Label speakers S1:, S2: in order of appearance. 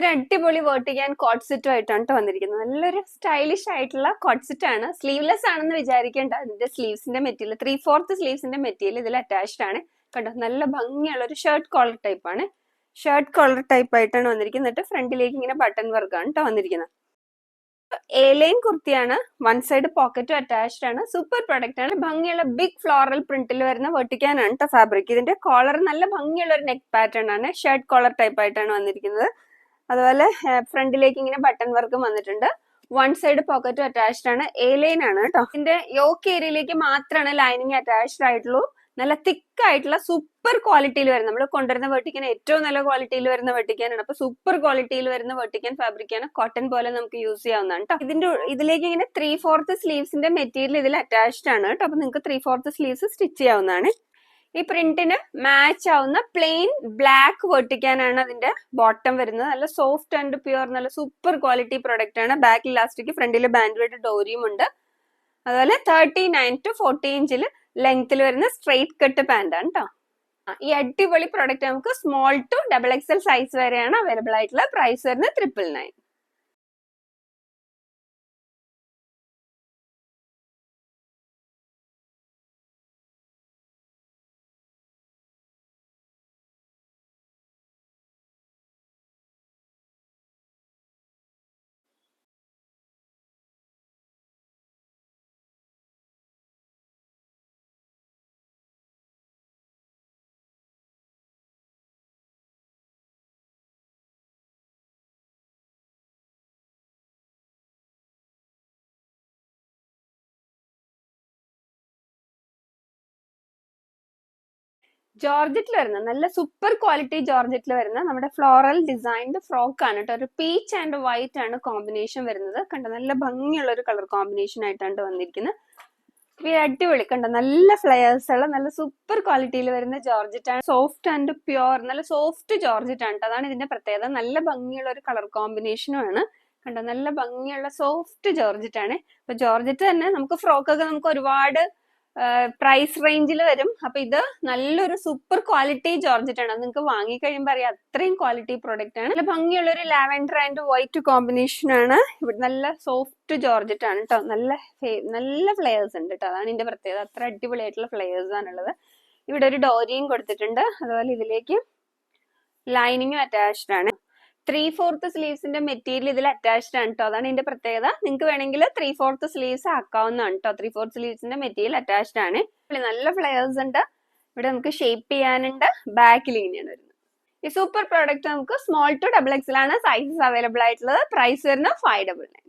S1: ഒരു അടിപൊളി വേർട്ടിക്കാൻ കോട്ട് സെറ്റും ആയിട്ടാണ് കേട്ടോ വന്നിരിക്കുന്നത്. നല്ലൊരു സ്റ്റൈലിഷ് ആയിട്ടുള്ള കോട്ട് സെറ്റ് ആണ്. സ്ലീവ്ലെസ് ആണെന്ന് വിചാരിക്കേണ്ട. അതിന്റെ സ്ലീവ്സിന്റെ മെറ്റീരിയൽ ത്രീ ഫോർത്ത് സ്ലീവ്സിന്റെ മെറ്റീരിയൽ ഇതിൽ അറ്റാച്ച്ഡ് ആണ്. കണ്ടോ? നല്ല ഭംഗിയുള്ള ഒരു ഷർട്ട് കോളർ ടൈപ്പ് ആണ്. ഷർട്ട് കോളർ ടൈപ്പ് ആയിട്ടാണ് വന്നിരിക്കുന്നത്. എന്നിട്ട് ഫ്രണ്ടിലേക്ക് ഇങ്ങനെ ബട്ടൺ വർക്കാണ് കേട്ടോ വന്നിരിക്കുന്നത്. എ ലൈൻ കുർത്തിയാണ് വൺ സൈഡ് പോക്കറ്റും അറ്റാച്ച്ഡ് ആണ്. സൂപ്പർ പ്രൊഡക്റ്റ് ആണ്. ഭംഗിയുള്ള ബിഗ് ഫ്ലോറൽ പ്രിന്റിൽ വരുന്ന വെട്ടിക്കാനാണ് കേട്ടോ ഫാബ്രിക് ഇതിന്റെ കോളർ നല്ല ഭംഗിയുള്ള ഒരു നെക്ക് പാറ്റേൺ ആണ്. ഷർട്ട് കോളർ ടൈപ്പ് ആയിട്ടാണ് വന്നിരിക്കുന്നത്. അതുപോലെ ഫ്രണ്ടിലേക്ക് ഇങ്ങനെ ബട്ടൺ വർക്കും വന്നിട്ടുണ്ട്. വൺ സൈഡ് പോക്കറ്റും അറ്റാച്ച്ഡ് ആണ്. എ ലൈൻ ആണ് കേട്ടോ. ഇതിന്റെ യോക്ക് ഏരിയയിലേക്ക് മാത്രമാണ് ലൈനിങ് അറ്റാച്ച്ഡ് ആയിട്ടുള്ളൂ. നല്ല തിക്ക് ആയിട്ടുള്ള സൂപ്പർ ക്വാളിറ്റിയിൽ വരുന്ന നമ്മൾ കൊണ്ടുവരുന്ന വെട്ടിക്കാൻ ഏറ്റവും നല്ല ക്വാളിറ്റിയിൽ വരുന്ന വെട്ടിക്കാനാണ്. അപ്പൊ സൂപ്പർ ക്വാളിറ്റിയിൽ വരുന്ന വെട്ടിക്കാൻ ഫാബ്രിക്കാണ് കോട്ടൺ പോലെ നമുക്ക് യൂസ് ചെയ്യാവുന്നതാണ് കേട്ടോ ഇതിന്റെ ഇതിലേക്ക് ഇങ്ങനെ ത്രീ ഫോർത്ത് സ്ലീവ്സിന്റെ മെറ്റീരിയൽ ഇതിൽ അറ്റാച്ച്ഡ് ആണ് കേട്ടോ അപ്പൊ നിങ്ങൾക്ക് ത്രീ ഫോർത്ത് സ്ലീവ്സ് സ്റ്റിച്ച് ചെയ്യാവുന്നതാണ്. ഈ പ്രിന്റിന് മാച്ച് ആവുന്ന പ്ലെയിൻ ബ്ലാക്ക് വെട്ടിക്കാനാണ് അതിന്റെ ബോട്ടം വരുന്നത്. നല്ല സോഫ്റ്റ് ആൻഡ് പ്യുവർ നല്ല സൂപ്പർ ക്വാളിറ്റി പ്രൊഡക്റ്റ് ആണ്. ബാക്ക് ഇലാസ്റ്റിക് ഫ്രണ്ടിൽ ബാൻഡ് വെഡ് ഡോരിയും ഉണ്ട്. അതുപോലെ തേർട്ടി നയൻ ടു ഫോർട്ടി ഇഞ്ചിൽ ലെങ്ത്തിൽ വരുന്ന സ്ട്രെയിറ്റ് കട്ട് പാന്റ് ആണ് കേട്ടോ ഈ അടിപൊളി പ്രൊഡക്റ്റ് നമുക്ക് small to double XL size വരെയാണ് അവൈലബിൾ ആയിട്ടുള്ള. പ്രൈസ് വരുന്നത് ട്രിപ്പിൾ നയൻ ജോർജറ്റിൽ വരുന്ന നല്ല സൂപ്പർ ക്വാളിറ്റി ജോർജറ്റിൽ വരുന്ന നമ്മുടെ ഫ്ലോറൽ ഡിസൈൻഡ് ഫ്രോക്ക് ആണ് കേട്ടോ ഒരു പീച്ച് ആൻഡ് വൈറ്റ് ആണ് കോമ്പിനേഷൻ വരുന്നത്. കണ്ടോ? നല്ല ഭംഗിയുള്ള ഒരു കളർ കോമ്പിനേഷൻ ആയിട്ടാണ് ട്ടോ വന്നിരിക്കുന്നത് അടിപൊളി കണ്ടോ? നല്ല ഫ്ലെയേഴ്സ് ഉള്ള നല്ല സൂപ്പർ ക്വാളിറ്റിയിൽ വരുന്ന ജോർജറ്റ് ആണ്. സോഫ്റ്റ് ആൻഡ് പ്യുവർ നല്ല സോഫ്റ്റ് ജോർജറ്റ് ആണ്. അതാണ് ഇതിന്റെ പ്രത്യേകത. നല്ല ഭംഗിയുള്ള ഒരു കളർ കോമ്പിനേഷനും ആണ്. കണ്ടോ? നല്ല ഭംഗിയുള്ള സോഫ്റ്റ് ജോർജറ്റ് ആണ്. അപ്പൊ ജോർജറ്റ് തന്നെ നമുക്ക് ഫ്രോക്ക് ഒക്കെ നമുക്ക് ഒരുപാട് പ്രൈസ് റേഞ്ചിൽ വരും. അപ്പൊ ഇത് നല്ലൊരു സൂപ്പർ ക്വാളിറ്റി ജോർജറ്റ് ആണ് നിങ്ങൾക്ക് വാങ്ങിക്കഴിയുമ്പോൾ അറിയാം അത്രയും ക്വാളിറ്റി പ്രോഡക്റ്റ് ആണ്. നല്ല ഭംഗിയുള്ള ഒരു ലാവൻഡർ ആൻഡ് വൈറ്റ് കോമ്പിനേഷൻ ആണ്. ഇവിടെ നല്ല സോഫ്റ്റ് ജോർജറ്റ് ആണ് കേട്ടോ നല്ല നല്ല ഫ്ലേയേഴ്സ് ഉണ്ട് കേട്ടോ അതാണ് ഇതിന്റെ പ്രത്യേകത. അത്ര അടിപൊളിയായിട്ടുള്ള ഫ്ലേയേഴ്സ് ആണുള്ളത്. ഇവിടെ ഒരു ഡോരിയും കൊടുത്തിട്ടുണ്ട്. അതുപോലെ ഇതിലേക്ക് ലൈനിങ്ങും അറ്റാച്ച്ഡ് ആണ്. ത്രീ ഫോർത്ത് സ്ലീവ്സിന്റെ മെറ്റീരിയൽ ഇതിൽ അറ്റാച്ച്ഡ് ആണ് കേട്ടോ അതാണ് ഇതിന്റെ പ്രത്യേകത. നിങ്ങൾക്ക് വേണമെങ്കിൽ ത്രീ ഫോർത്ത് സ്ലീവ്സ് ആക്കാവുന്നതാണ് കേട്ടോ ത്രീ ഫോർത്ത് സ്ലീവ്സിന്റെ മെറ്റീരിയൽ അറ്റാച്ച്ഡ് ആണ് നല്ല ഫ്ലെയേഴ്സ് ഉണ്ട്. ഇവിടെ നമുക്ക് ഷേപ്പ് ചെയ്യാനുണ്ട്. ബാക്കിൽ ഇങ്ങനെയാണ് വരുന്നത്. ഈ സൂപ്പർ പ്രോഡക്റ്റ് നമുക്ക് സ്മോൾ ടു ഡബിൾ എക്സിലാണ് സൈസസ് അവൈലബിൾ ആയിട്ടുള്ളത്. പ്രൈസ് വരുന്നത് ഫൈവ് ഡബിൾ നയൻ